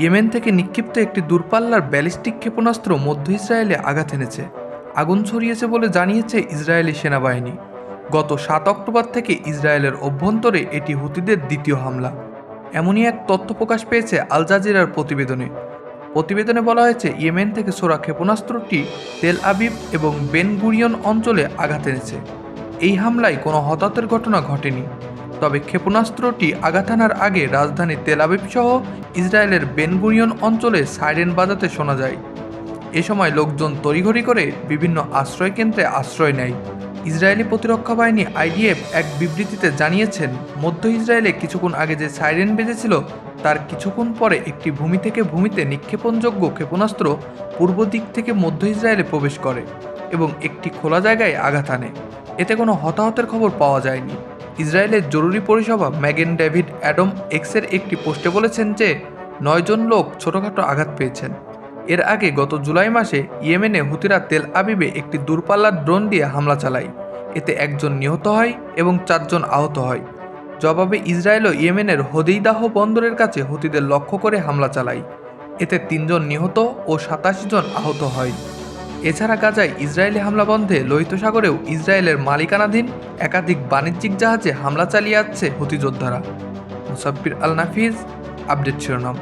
Yemen থেকে নিক্ষিপ্ত একটি দূরপাল্লার ব্যালিস্টিক ক্ষেপণাস্ত্র মধ্য ইসরায়েলে আঘাত এনেছে। আগুন ছড়িয়েছে বলে জানিয়েছে ইসরায়েলি সেনাবাহিনী। গত সাত অক্টোবর থেকে ইসরায়েলের অভ্যন্তরে এটি হুতিদের দ্বিতীয় হামলা। এমনই এক তথ্য প্রকাশ পেয়েছে আল জাজিরার প্রতিবেদনে। প্রতিবেদনে বলা হয়েছে, ইয়েমেন থেকে সোরা ক্ষেপণাস্ত্রটি তেল আবিব এবং বেনগুরিয়ন অঞ্চলে আঘাত এনেছে। এই হামলায় কোনো হতাহতের ঘটনা ঘটেনি। তবে ক্ষেপণাস্ত্রটি আঘাত আনার আগে রাজধানী তেল আবিব সহ ইসরায়েলের বেনগুরিয়ন অঞ্চলে সাইরেন বাজাতে শোনা যায়। এ সময় লোকজন তড়িঘড়ি করে বিভিন্ন আশ্রয় কেন্দ্রে আশ্রয় নেয়। ইসরায়েলি প্রতিরক্ষা বাহিনী আইডিএফ এক বিবৃতিতে জানিয়েছেন, মধ্য ইসরায়েলে কিছুক্ষণ আগে যে সাইরেন বেজেছিল, তার কিছুক্ষণ পরে একটি ভূমি থেকে ভূমিতে নিক্ষেপণযোগ্য ক্ষেপণাস্ত্র পূর্ব দিক থেকে মধ্য ইসরায়েলে প্রবেশ করে এবং একটি খোলা জায়গায় আঘাত আনে। এতে কোনো হতাহতের খবর পাওয়া যায়নি। ইসরায়েলের জরুরি পরিষেবা ম্যাগেন ডেভিড অ্যাডম এক্সের একটি পোস্টে বলেছেন যে, নয়জন লোক ছোটখাটো আঘাত পেয়েছেন। এর আগে গত জুলাই মাসে ইয়েমেনে হুতিরা তেল আবিবে একটি দূরপাল্লার ড্রোন দিয়ে হামলা চালায়। এতে একজন নিহত হয় এবং চারজন আহত হয়। জবাবে ইসরায়েলও ইয়েমেনের হদিদাহ বন্দরের কাছে হুতিদের লক্ষ্য করে হামলা চালায়। এতে তিনজন নিহত ও সাতাশি জন আহত হয়। এছাড়া গাজায় ইসরায়েলি হামলা বন্ধে লোহিত সাগরেও ইসরায়েলের মালিকানাধীন একাধিক বাণিজ্যিক জাহাজে হামলা চালিয়ে যাচ্ছে হুতি যোদ্ধারা। মুসাব্বির আল নাফিজ আপডেট শিরোনাম।